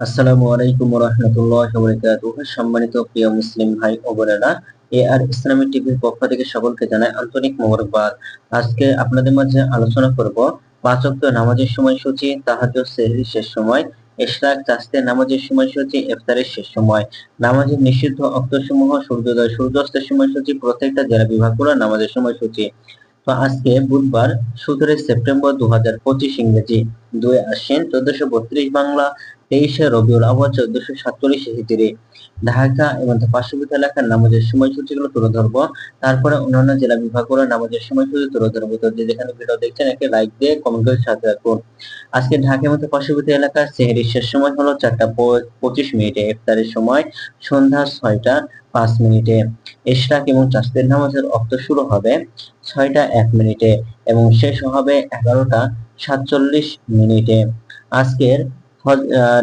আসসালামু আলাইকুম রহমতুল্লাহ সম্মানিত প্রিয় মুসলিম ভাই ও বোনেরা, এ আর ইসলামী টিভির পক্ষ থেকে সকলকে জানাই আন্তরিক মোবারকবাদ। আজকে আপনাদের মাঝে আলোচনা করব পাঁচ ওয়াক্ত নামাজের সময়সূচি সেহরির শেষ সময়, ইশরাক চাস্তে নামাজের সময়সূচি, ইফতারের শেষ সময়। নামাজের নিষিদ্ধ অক্তসমূহ, সূর্যোদয়, সূর্যাস্তের সময়সূচি, প্রত্যেকটা জেলা বিভাগগুলো নামাজের সময়সূচি। তো আজকে বুধবার সতেরোই সেপ্টেম্বর দু হাজার পঁচিশ ইংরেজি। দুই আশ্বিন চোদ্দশো বত্রিশ বাংলা তেইশে রবিউল আবহাওয়া চোদ্দশো সাতচল্লিশ হিজরি। ঢাকা এবং পার্শ্ববর্তী এলাকার নামাজের সময়সূচিগুলো তুলে ধরবো। তারপরে অন্যান্য জেলা বিভাগগুলো নামাজের সময়সূচি তুলে ধরবো। তো যেখানে ভিডিও দেখছেন, একে লাইক দিয়ে কমেন্ট করে সাথে রাখুন আজকে ঢাকা এবং পার্শ্ববর্তী এলাকার সেহেরির শেষ সময় হলো চারটা পঁচিশ মিনিটে, ইফতারের সময় সন্ধ্যা ছয়টা পাঁচ মিনিটে। ইশরাক এবং চাষতের নামাজের অক্ত শুরু হবে ছয়টা এক মিনিটে এবং শেষ হবে এগারোটা সাতচল্লিশ মিনিটে। আজকের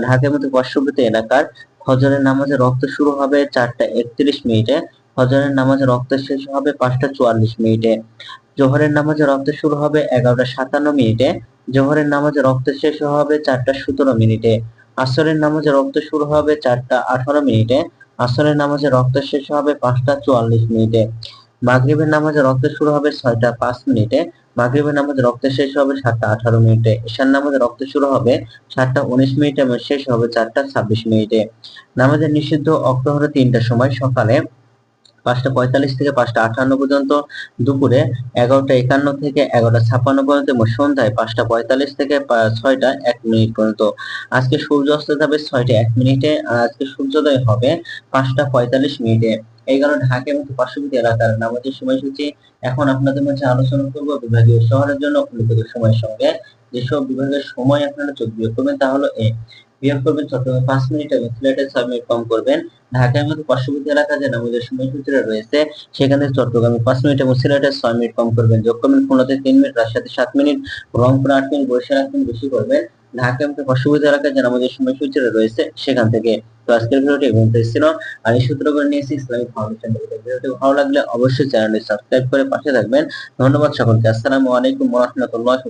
ঢাকার মতো পার্শ্ববর্তী এলাকার ফজরের নামাজের রক্ত শুরু হবে চারটা একত্রিশ মিনিটে, ফজরের নামাজের রক্ত শেষ হবে পাঁচটা চুয়াল্লিশ মিনিটে, জোহরের নামাজের রক্ত শুরু হবে এগারোটা সাতান্ন মিনিটে, জোহরের নামাজের রক্ত শেষ হবে চারটা সতেরো মিনিটে, আসরের নামাজের রক্ত শুরু হবে চারটা আঠারো মিনিটে, আসরের নামাজের রক্ত শেষ হবে পাঁচটা চুয়াল্লিশ মিনিটে। মাগরিবের নামাজের রক্ত শুরু হবে ছয়টা পাঁচ মিনিটে, মাগরিবের নামাজে রক্ত শেষ হবে সাতটা আঠারো মিনিটে ঈশান নামাজে রক্ত শুরু হবে সাতটা উনিশ মিনিটে এবং শেষ হবে চারটা ছাব্বিশ মিনিটে। নামাজের নিষিদ্ধ অক্ত হলো তিনটার সময় সকালে পাঁচটা পঁয়তাল্লিশ থেকে পাঁচটা আটান্ন পর্যন্ত, দুপুরে এগারোটা একান্ন থেকে এগারোটা ছাপ্পান্ন পর্যন্ত এবং সন্ধ্যায় পাঁচটা পঁয়তাল্লিশ থেকে ছয়টা এক মিনিট পর্যন্ত। আজকে সূর্য অস্ত যাবে ছয়টা এক মিনিটে, আর আজকে সূর্যোদয় হবে পাঁচটা পঁয়তাল্লিশ মিনিটে। এই কারণে ঢাকা এবং পার্শ্ববর্তী এলাকার নামাজের সময়সূচি এখন আপনাদের মাঝে আলোচনা করব। বিভাগীয় শহরের জন্য উল্লেখিত সময়ের সঙ্গে। যেসব বিভাগের সময় আপনারা চোখ বিয়োগ করবেন তা হলো এ। বিয়োগ করবেন চট্টগ্রামে পাঁচ মিনিট এবং সিলেটে ছয় মিনিট কম করবেন। ঢাকার মতো পার্শ্ববর্তী এলাকা যে নামাজের সময়সূচিটা রয়েছে, সেখানে চট্টগ্রামে পাঁচ মিনিট এবং সিলেটে ছয় মিনিট কম করবেন। যোগ করবেন খুলনাতে তিন মিনিট, রাজশাহীতে সাত মিনিট, রংপুর আট মিনিট, বরিশাল আট মিনিট বেশি করবেন। ঢাকা এবং পার্শ্ববর্তী এলাকায় যেন আমাদের সময়সূচিটা রয়েছে, সেখান থেকে তো আজকের ভিডিওটি এবং আর এই সূত্র করে নিয়েছি ইসলামিক ফাউন্ডেশন ভিডিওটি ভালো লাগলে অবশ্যই চ্যানেলটি সাবস্ক্রাইব করে পাশে থাকবেন। ধন্যবাদ সকলকে। আসসালামু আলাইকুম ওয়া রাহমাতুল্লাহি